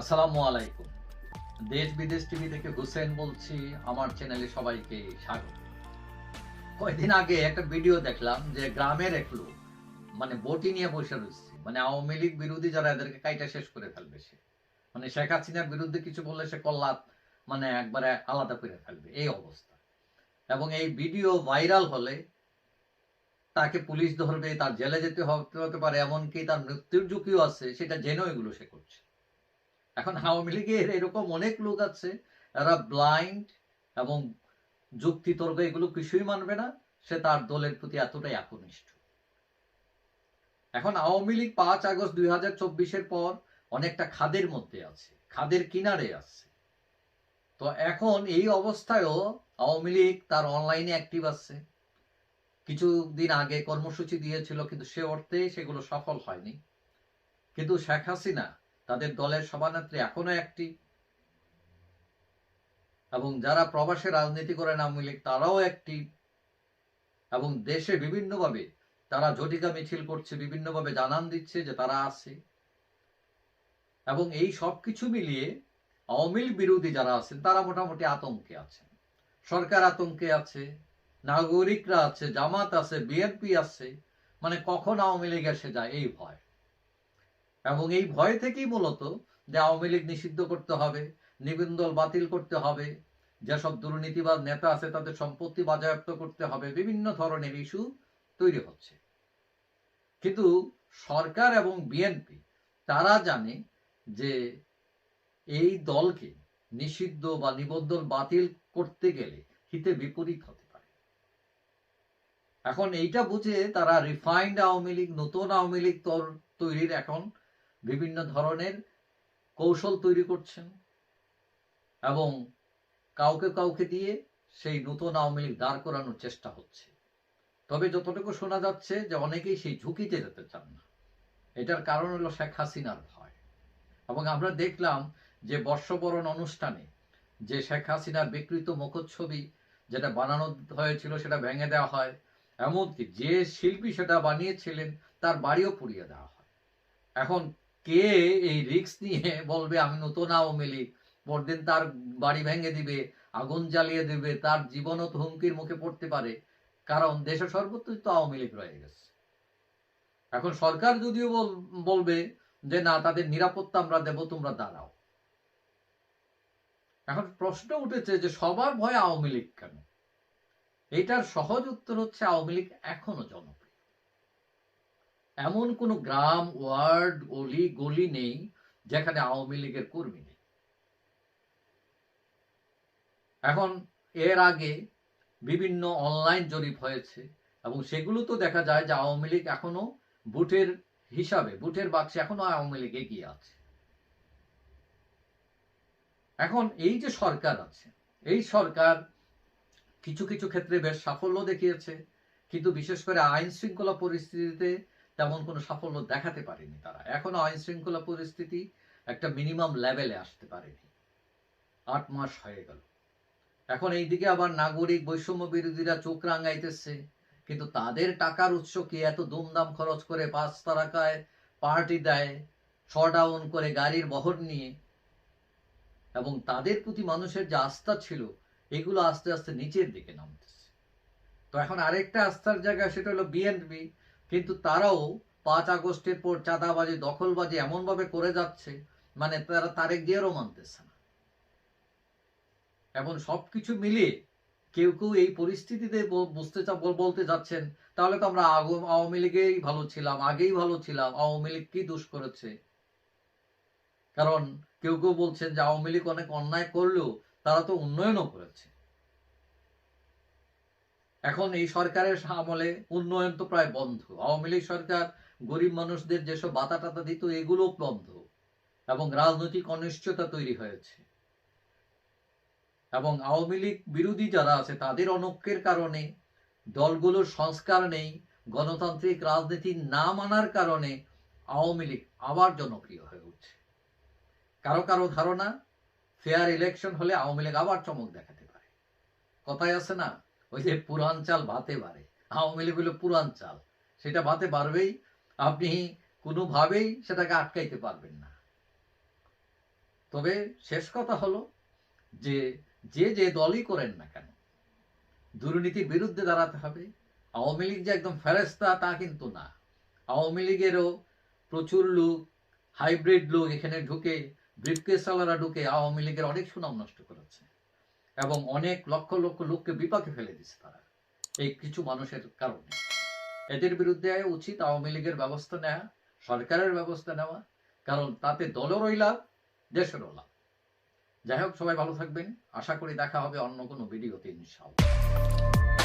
আসসালামু আলাইকুম। দেশ বিদেশ টিভি থেকে হুসেন বলছি, আমার চ্যানেলে সবাইকে স্বাগত। কয়েকদিন আগে একটা ভিডিও দেখলাম যে গ্রামের এক লোক মানে বটি নিয়ে বসে রয়েছে। মানে আওয়ামী লীগ বিরোধী যারা, এদেরকে কাইটা শেষ করে ফেলবে সে। মানে শেখ হাসিনার বিরুদ্ধে কিছু বললে সে কল্লাত মানে একবারে আলাদা করে ফেলবে। এই অবস্থা। এবং এই ভিডিও ভাইরাল হলে তাকে পুলিশ ধরবে, তার জেলে যেতে হতে হতে পারে, এমনকি তার মৃত্যুর ঝুঁকিও আছে, সেটা জেনেও এগুলো সে করছে। এখন আওয়ামী লীগের এরকম অনেক লোক আছে এরা ব্লাইন্ড এবং যুক্তি তর্ক এগুলো কিছুই মানবে না, সে তার দলের প্রতি এতটাই একনিষ্ঠ এখন আওয়ামী লীগ পাঁচ আগস্ট দুই হাজার চব্বিশের পর অনেকটা খাদের মধ্যে আছে, খাদের কিনারে আছে। তো এখন এই অবস্থায়ও আওয়ামী লীগ তার অনলাইনে অ্যাক্টিভ আছে। কিছুদিন আগে কর্মসূচি দিয়েছিল, কিন্তু সে অর্থে সেগুলো সফল হয়নি। কিন্তু শেখ হাসিনা তাদের দলের সভানেত্রী এখনও একটি। এবং যারা প্রবাসে রাজনীতি করেন আওয়ামী লীগ, তারাও একটি। এবং দেশে বিভিন্নভাবে তারা ঝটিকা মিছিল করছে, বিভিন্নভাবে জানান দিচ্ছে যে তারা আছে। এবং এই সব কিছু মিলিয়ে আওয়ামী বিরোধী যারা আছেন, তারা মোটামুটি আতঙ্কে আছেন। সরকার আতঙ্কে আছে, নাগরিকরা আছে, জামাত আছে, বিএনপি আছে মানে কখন আওয়ামী লীগ এসে যায়, এই ভয়। এবং এই ভয় থেকেই মূলত যে আওয়ামী লীগ নিষিদ্ধ করতে হবে, নিবন্ধন বাতিল করতে হবে, যেসব দুর্নীতিবাদ নেতা আছে তাদের সম্পত্তি বাজেয়াপ্ত করতে হবে, বিভিন্ন ধরনের ইস্যু তৈরি হচ্ছে। কিন্তু সরকার এবং বিএনপি, তারা জানে যে এই দলকে নিষিদ্ধ বা নিবন্ধন বাতিল করতে গেলে হিতে বিপরীত হতে পারে। এখন এইটা বুঝে তারা রিফাইন্ড আওয়ামী লীগ, নতুন আওয়ামী লীগ তৈরির এখন বিভিন্ন ধরনের কৌশল তৈরি করছেন এবং কাউকে কাউকে দিয়ে সেই নতুন আওয়ামী লীগ দাঁড় করানোর চেষ্টা হচ্ছে। তবে যতটুকু শোনা যাচ্ছে যে অনেকেই সেই ঝুঁকিতে যেতে চান না। এটার কারণ হলো শেখ হাসিনার ভয়। এবং আমরা দেখলাম যে বর্ষবরণ অনুষ্ঠানে যে শেখ হাসিনার বিকৃত মুখচ্ছবি যেটা বানানো হয়েছিল সেটা ভেঙে দেওয়া হয়, এমনকি যে শিল্পী সেটা বানিয়েছিলেন তার বাড়িও পুড়িয়ে দেওয়া হয়। এখন কে এই রিক্স নিয়ে বলবে, আমি নতুন আওয়ামী লীগ। পরদিন তার বাড়ি ভেঙে দিবে, আগুন জ্বালিয়ে দিবে, তার জীবনও তো হুমকির মুখে পড়তে পারে। কারণ দেশে সর্বত্রই তো আওয়ামী লীগ রয়ে গেছে। এখন সরকার যদিও বল- বলবে যে, না, তাদের নিরাপত্তা আমরা দেব, তোমরা দাঁড়াও। এখন প্রশ্ন উঠেছে যে, সবার ভয় আওয়ামী লীগ কেন? এটার সহজ উত্তর হচ্ছে, আওয়ামী লীগ এখনও জনপ্রিয়। এমন কোন গ্রাম, ওয়ার্ড, অলি, গলি নেই যেখানে আওয়ামী লীগের কর্মী নেই। এখন এর আগে বিভিন্ন অনলাইন জরিপ হয়েছে এবং সেগুলো তো দেখা যায় যে আওয়ামী লীগ এখনও বুটের হিসাবে বুটের বাক্সে এখনও আওয়ামী লীগ এগিয়ে আছে। এখন এই যে সরকার আছে, এই সরকার কিছু কিছু ক্ষেত্রে বেশ সাফল্য দেখিয়েছে, কিন্তু বিশেষ করে আইন শৃঙ্খলা পরিস্থিতিতে তেমন কোনো সাফল্য দেখাতে পারেনি তারা। এখনও আইন শৃঙ্খলা পরিস্থিতি একটা মিনিমাম লেভেলে আসতে পারেনি। আট মাস হয়ে গেল। এখন এইদিকে আবার নাগরিক বৈষম্য বিরোধীরা চোখ রাঙাইতেছে, কিন্তু তাদের টাকার উৎস কি এত দুমদাম খরচ করে পাঁচ তারাকায় পার্টি দেয় শটাউন করে গাড়ির বহর নিয়ে? এবং তাদের প্রতি মানুষের যে আস্থা ছিল, এগুলো আস্তে আস্তে নিচের দিকে নামতেছে। তো এখন আরেকটা আস্থার জায়গা সেটা হলো বিএনপি কিন্তু তারাও পাঁচ আগস্টের পর চাঁদাবাজি, দখলবাজি এমন ভাবে করে যাচ্ছে মানে তারা তারেক জিয়ারও মানতেছে না। এবং সবকিছু মিলিয়ে কেউ কেউ এই পরিস্থিতিতে বুঝতে বলতে যাচ্ছেন, তাহলে তো আমরা আওয়ামী লীগেই ভালো ছিলাম, আগেই ভালো ছিলাম, আওয়ামী লীগ কি দোষ করেছে? কারণ কেউ কেউ বলছেন যে আওয়ামী লীগ অনেক অন্যায় করলেও তারা তো উন্নয়নও করেছে। এখন এই সরকারের আমলে উন্নয়ন তো প্রায় বন্ধ। আওয়ামী লীগ সরকার গরিব মানুষদের যেসব বাতা টাতা দিত এগুলো বন্ধ। এবং রাজনৈতিক অনিশ্চয়তা তৈরি হয়েছে। এবং আওয়ামী লীগ বিরোধী যারা আছে, তাদের অনৈক্যের কারণে দলগুলোর সংস্কার নেই, গণতান্ত্রিক রাজনীতি না মানার কারণে আওয়ামী লীগ আবার জনপ্রিয় হয়ে উঠছে। কারও কারও ধারণা ফেয়ার ইলেকশন হলে আওয়ামী লীগ আবার চমক দেখাতে পারে। কথায় আছে না ওই যে পুরান চাল ভাতে বাড়ে, আওয়ামী লীগ হলো পুরান চাল। সেটা ভাতে বাড়বেই, আপনি কোনোভাবেই সেটাকে আটকাইতে পারবেন না। তবে শেষ কথা হলো যে যে যে দলই করেন না কেন, দুর্নীতির বিরুদ্ধে দাঁড়াতে হবে। আওয়ামী লীগ যে একদম ফেরেস্তা তা কিন্তু না। আওয়ামী লীগেরও প্রচুর লোক, হাইব্রিড লোক এখানে ঢুকে ব্রিফকেসালারা ঢুকে আওয়ামী লীগের অনেক সুনাম নষ্ট করেছে। এবং অনেক লক্ষ লক্ষ লোককে বিপাকে ফেলে দিচ্ছে তারা। এই কিছু মানুষের কারণে। এদের বিরুদ্ধে উচিত আওয়ামী লীগের ব্যবস্থা নেওয়া সরকারের ব্যবস্থা নেওয়া, কারণ তাতে দলেরও লাভ, দেশেরও লাভ। যাই হোক, সবাই ভালো থাকবেন। আশা করি দেখা হবে অন্য কোনো ভিডিওতে ইনশাআল্লাহ।